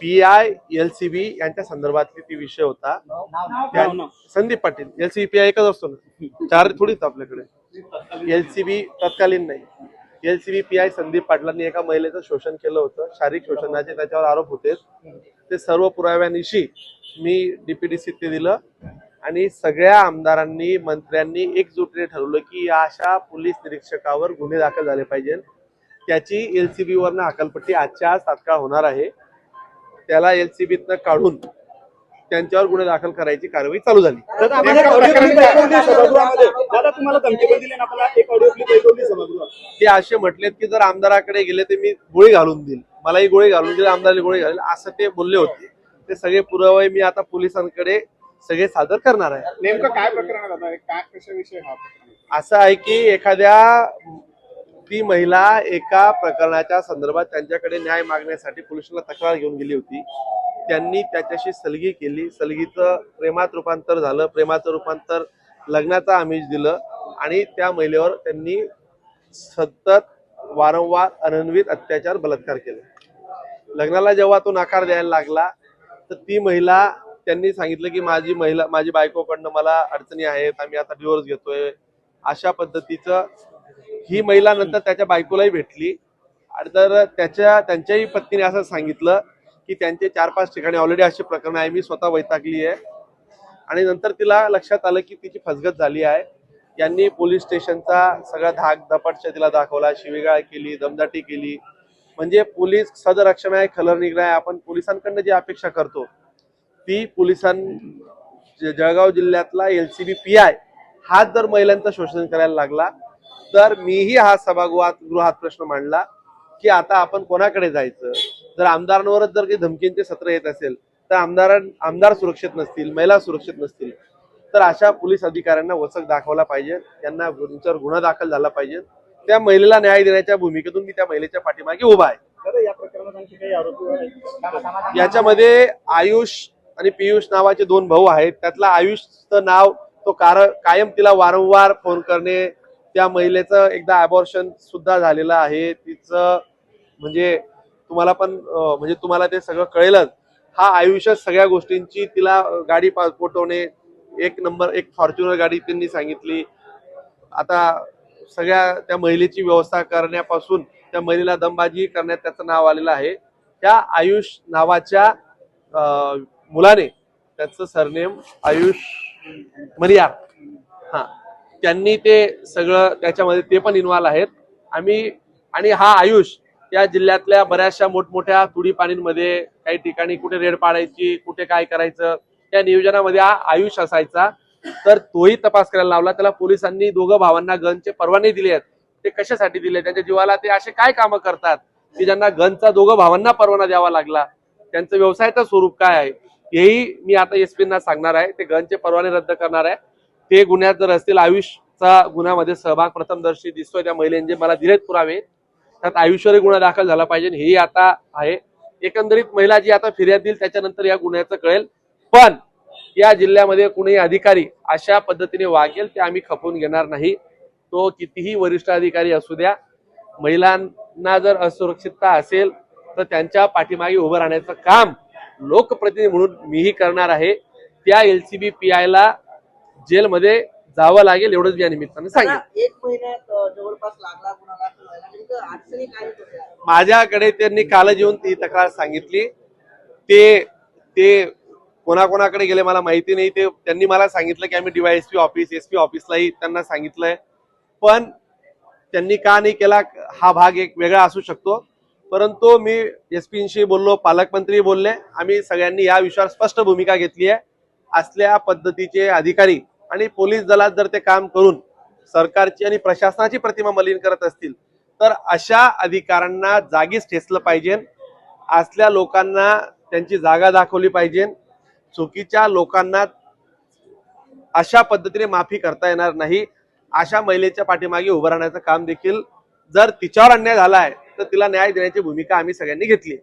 P I L C B यांच्या संदर्भातली ती विषय होता. त्या- Sandeep Patil. L C B P I एकच असतो ना. चार थोडीच आपल्याकडे. एल सी बी तत्कालीन नाही. L C B P I Sandeep पाटलांनी एका महिलेचं शोषण केलं होतं. शारीरिक शोषणाचे त्याच्यावर आरोप होते. ते सर्व पुराव्यानिशी मी डीपीडीसीत ते दिलं. आणि सगळ्या आमदारांनी मंत्र्यांनी एकजुटीने ठरवलं की या अशा पोलीस निरीक्षकावर गुन्हे दाखल झाले पाहिजे त्याची एल सी वरनं हकालपट्टी आजच्या आज तात्काळ होणार आहे. त्याला एल सी बीतनं काढून त्यांच्यावर गुन्हे दाखल करायची कारवाई चालू झाली. दिली ते असे म्हटलेत की जर आमदाराकडे गेले तर मी गोळी घालून देईल. मलाही गोळी घालून देईल आमदाराला गोळी घालेल असं ते बोलले होते. ते सगळे पुरावे मी आता पोलिसांकडे सगळे सादर करणार आहे. नेमकं काय प्रकरण? असं आहे की एखाद्या ती महिला एका प्रकरणाच्या संदर्भात त्यांच्याकडे न्याय मागण्यासाठी पोलिसांना तक्रार घेऊन गेली होती. त्यांनी त्याच्याशी सलगी केली. सलगीचं प्रेमात रूपांतर झालं. प्रेमाचं रूपांतर लग्नाचं आमिष दिलं आणि त्या महिलेवर त्यांनी सतत वारंवार अनन्वित अत्याचार बलात्कार केले. लग्नाला जेव्हा तो नकार द्यायला लागला तर ती महिला त्यांनी सांगितलं की माझी महिला माझी बायकोकडनं मला अडचणी आहेत. आम्ही आता डिवोर्स घेतोय. अशा पद्धतीचं ही महिला नंतर त्याच्या बायकोलाही भेटली. आणि तर त्याच्या त्यांच्याही पत्नीने असं सांगितलं की त्यांचे चार पाच ठिकाणी ऑलरेडी अशी प्रकरणं आहे. मी स्वतः वैतागली आहे. आणि नंतर तिला लक्षात आलं की तिची फसगत झाली आहे. यांनी पोलीस स्टेशनचा सगळा धाक दपटशा तिला दाखवला शिवेगाळ केली दमदाटी केली. म्हणजे पोलीस सदरक्षण आहे खलर आहे. आपण पोलिसांकडनं जी अपेक्षा करतो ती पोलिसां ज- जळगाव जिल्ह्यातला L C B P I हाच जर महिलांचं शोषण करायला लागला. तर मीही हा सभागृहात गृहात प्रश्न मांडला की आता आपण कोणाकडे जायचं? जर आमदारांवरच जर काही धमकींचे सत्र येत असेल तर आमदार आमदार सुरक्षित नसतील महिला सुरक्षित नसतील तर अशा पोलीस अधिकाऱ्यांना वचक दाखवला पाहिजे त्यांना त्यांच्यावर गुन्हा दाखल झाला पाहिजे. त्या महिलेला न्याय देण्याच्या भूमिकेतून मी त्या महिलेच्या पाठीमागे उभा आहे. याच्यामध्ये आयुष आणि पियुष नावाचे दोन भाऊ आहेत. त्यातला आयुषचं नाव तो कार कायम तिला वारंवार फोन करणे त्या महिलेचं एकदा अबॉर्शन सुद्धा झालेलं आहे. तिचं म्हणजे तुम्हाला पण म्हणजे तुम्हाला ते सगळं कळेलच. हा आयुष्य सगळ्या गोष्टींची तिला गाडी पोटवणे एक नंबर एक फॉर्च्युनर गाडी त्यांनी सांगितली. आता सगळ्या त्या महिलेची व्यवस्था करण्यापासून त्या महिलेला दमबाजी करण्यात त्याचं नाव आलेलं आहे. त्या आयुष नावाच्या मुलाने त्याचं सरनेम आयुष मरिया त्यांनी ते सगळं त्याच्यामध्ये ते पण इन्व्हॉल्व आहेत. आम्ही आणि हा आयुष या जिल्ह्यातल्या बऱ्याचशा मोठमोठ्या तुडी पाणींमध्ये काही ठिकाणी कुठे रेड पाडायची कुठे काय करायचं त्या नियोजनामध्ये हा आयुष असायचा. तर तोही तपास करायला लावला. त्याला पोलिसांनी दोघं भावांना गनचे परवाने दिले आहेत. ते कशासाठी दिले? त्यांच्या जीवाला ते असे काय कामं करतात? की ज्यांना गनचा दोघं भावांना परवाना द्यावा लागला. त्यांचं व्यवसायाचं स्वरूप काय आहे? हेही मी आता एसपींना सांगणार आहे. ते गनचे परवाने रद्द करणार आहे. ते गुन्ह्यात जर असतील आयुषचा गुन्ह्यामध्ये सहभाग प्रथमदर्शी दिसतोय त्या महिलेने मला दिलेत पुरावे त्यात आयुष्यरी गुन्हा दाखल झाला पाहिजे हे आता आहे. एकंदरीत महिला जी आता फिर्याद देईल त्याच्यानंतर या गुन्ह्याचं कळेल. पण या जिल्ह्यामध्ये कुणीही अधिकारी अशा पद्धतीने वागेल ते आम्ही खपवून घेणार नाही. तो कितीही वरिष्ठ अधिकारी असू द्या महिलांना जर असुरक्षितता असेल तर त्यांच्या पाठीमागे उभं राहण्याचं काम लोकप्रतिनिधी म्हणून मीही करणार आहे. त्या एल सी बी पी आयला जेलमध्ये जावं लागेल एवढंच या निमित्तानं आता एक महिन्यात जवळपास लागला नेमकं अडचणी काय होत्या? माझ्याकडे त्यांनी काल येऊन ती तक्रार सांगितली. ते ते कोणाकोणाकडे गेले मला माहिती नाही. ते त्यांनी मला सांगितलं की आम्ही डीवायएसपी ऑफिस एस पी ऑफिसलाही त्यांना सांगितलंय. पण त्यांनी का नाही केला हा भाग एक वेगळा असू शकतो. परंतु मी एस पीशी बोललो पालकमंत्री बोलले. आम्ही सगळ्यांनी या विषयावर स्पष्ट भूमिका घेतली आहे. असल्या पद्धतीचे अधिकारी आणि पोलीस दलात जर ते काम करून सरकारची आणि प्रशासनाची प्रतिमा मलिन करत असतील तर अशा अधिकाऱ्यांना जागीच ठेचलं पाहिजे. असल्या लोकांना त्यांची जागा दाखवली पाहिजे. चुकीच्या लोकांना अशा पद्धतीने माफी करता येणार नाही. अशा महिलेच्या पाठीमागे उभं राहण्याचं काम देखील जर तिच्यावर अन्याय झाला आहे तर तिला न्याय देण्याची भूमिका आम्ही सगळ्यांनी घेतली